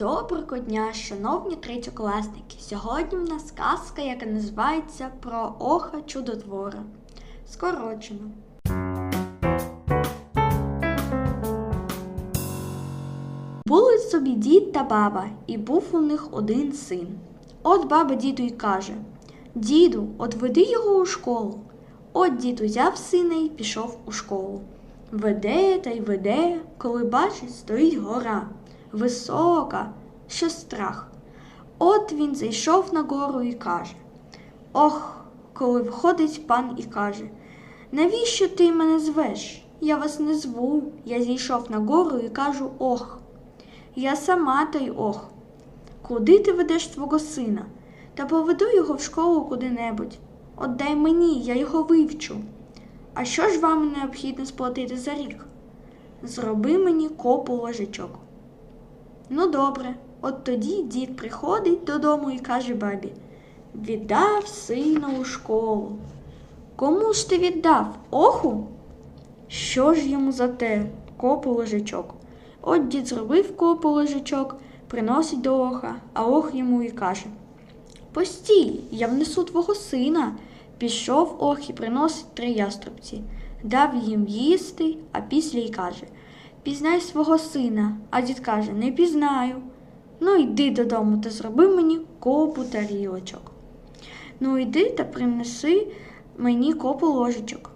Доброго дня, шановні третьокласники! Сьогодні в нас казка, яка називається Про Оха Чудотвора. Скорочено. Були собі дід та баба, і був у них один син. От баба діду й каже: Діду, отведи його у школу. От дід узяв сина і пішов у школу. Веде та й веде, коли бачить, стоїть гора, висока, що страх. От він зайшов на гору і каже: Ох, коли входить пан і каже: Навіщо ти мене звеш? Я вас не зву. Я зійшов на гору і кажу ох. Я сама та й ох. Куди ти ведеш свого сина? Та поведу його в школу куди-небудь. Отдай мені, я його вивчу. А що ж вам необхідно сплатити за рік? Зроби мені копу ложечок. Ну, добре, от тоді дід приходить додому і каже бабі Віддав сина у школу. Кому ж ти віддав? Оху? Що ж йому за те? Копу ложечок. От дід зробив копу ложечок, приносить до оха, а ох йому і каже Постій, я внесу твого сина. Пішов ох і приносить три яструбці, дав їм їсти, а після й каже Пізнай свого сина, а дід каже Не пізнаю. Ну, йди додому та зроби мені копу тарілочок. Ну, йди та принеси мені копу ложечок.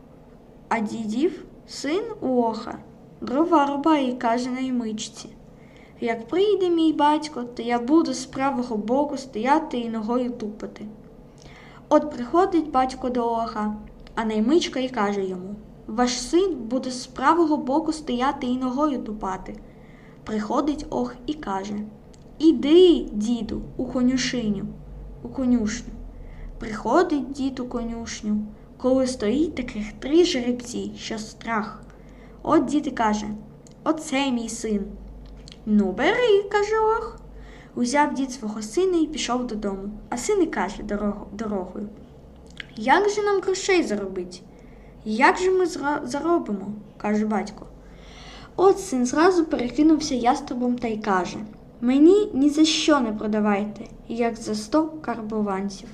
А дідів син у оха дрова рубає і каже наймичці. Як прийде мій батько, то я буду з правого боку стояти і ногою тупати. От приходить батько до оха, а наймичка й каже йому Ваш син буде з правого боку стояти і ногою тупати. Приходить ох і каже Іди, діду, у конюшиню, у конюшню. Приходить дід у конюшню, коли стоїть таких три жеребці, що страх. От дід і каже Оце мій син. Ну, бери, каже ох. Узяв дід свого сина і пішов додому, а син і каже дорогою. Як же нам грошей заробити? Як же ми заробимо? каже батько. От син зразу перекинувся яструбом та й каже Мені ні за що не продавайте, як за сто карбованців.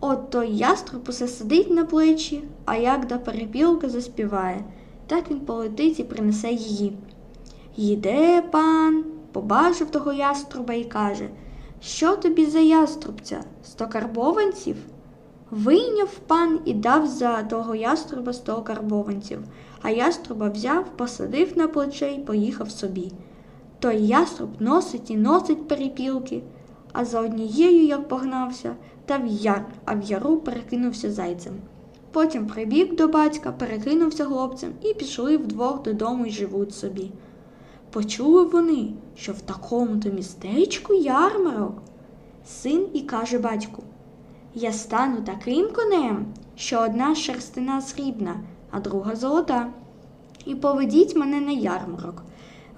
От той яструб усе сидить на плечі, а як до перепілка заспіває, так він полетить і принесе її. Їде пан, побачив того яструба і каже, що тобі за яструбця? Сто карбованців? Вийняв пан і дав за того яструба сто карбованців, а яструба взяв, посадив на плече й поїхав собі. Той яструб носить і носить перепілки, а за однією, як погнався, та в яр, а в яру перекинувся зайцем. Потім прибіг до батька, перекинувся хлопцем і пішли вдвох додому й живуть собі. Почули вони, що в такому-то містечку ярмарок. Син і каже батьку Я стану таким конем, що одна шерстина срібна, а друга золота. І поведіть мене на ярмарок.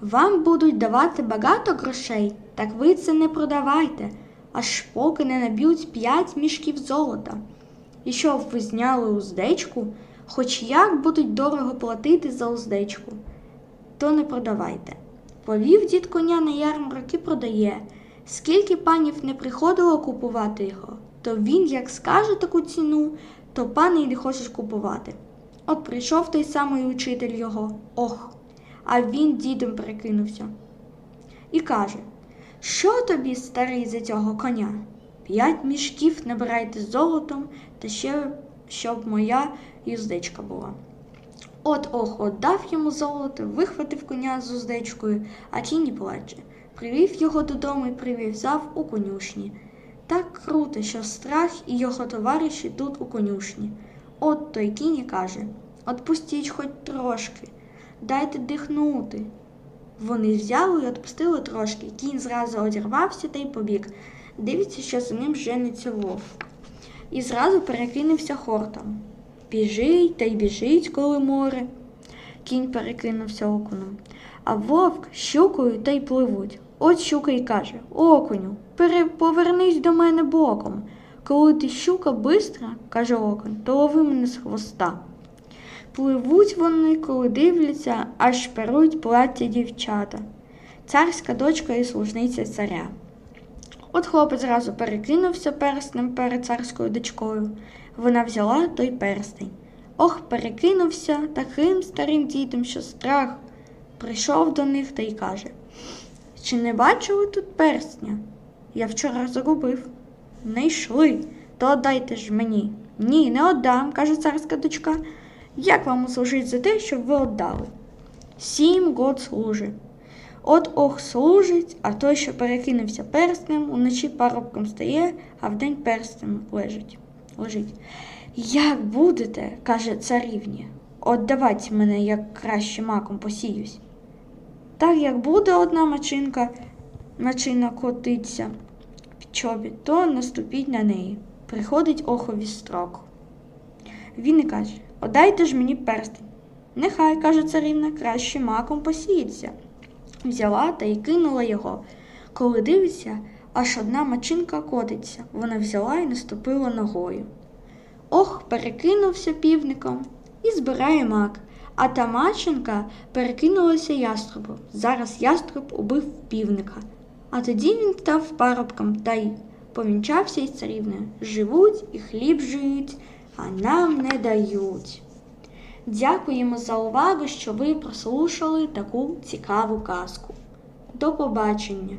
Вам будуть давати багато грошей, так ви це не продавайте, аж поки не наб'ють п'ять мішків золота. І щоб ви зняли уздечку, хоч як будуть дорого платити за уздечку, то не продавайте. Повів дід коня на ярмарок і продає. Скільки панів не приходило купувати його, то він, як скаже таку ціну, то пани й не хочуть купувати. От прийшов той самий учитель його, ох, а він дідом перекинувся. І каже Що тобі, старий, за цього коня? П'ять мішків набирайте золотом, та ще щоб моя юздечка була. От ох, от дав йому золото, вихватив коня з уздечкою, а кінь і плаче. Привів його додому і прив'язав у конюшні. Так круто, що страх і його товариші тут у конюшні. От той кінь і каже Отпустіть хоч трошки, дайте дихнути. Вони взяли і отпустили трошки. Кінь зразу одірвався та й побіг. Дивиться, що за ним жениться вовк. І зразу перекинувся хортом. Біжить та й біжить, коли море. Кінь перекинувся окуном. А вовк щукою та й пливуть. От щука й каже Окуню, повернись до мене боком. Коли ти щука бистра, каже окунь, то лови мене з хвоста. Пливуть вони, коли дивляться, аж перуть плаття дівчата. царська дочка і служниця царя. От хлопець зразу перекинувся перстнем перед царською дочкою. Вона взяла той перстень. Ох, перекинувся таким старим дідом, що страх. Прийшов до них та й каже: Чи не бачили тут перстня? Я вчора загубив. Не йшли, то дайте ж мені. Ні, не отдам, каже царська дочка. Як вам услужить за те, щоб ви отдали? Сім год служить. От ох служить, а той, що перекинувся перстнем, уночі парубком стає, а вдень перстнем лежить. лежить. Як будете, каже царівні, отдавать мене, як краще маком посіюсь. Так як буде одна мачинка, мачина котиться в чобіт, то наступіть на неї. Приходить охові строк. Він і каже: Отдайте ж мені перстень. Нехай, каже царівна, краще маком посіється. Взяла та й кинула його. Коли дивиться, аж одна мачинка котиться. Вона взяла і наступила ногою. Ох, перекинувся півником і збирає мак. А та маченка перекинулася яструбу. Зараз яструб убив півника. А тоді він став парубком та й помінчався із царівною. Живуть і хліб жують, а нам не дають. Дякуємо за увагу, що ви прослушали таку цікаву казку. До побачення!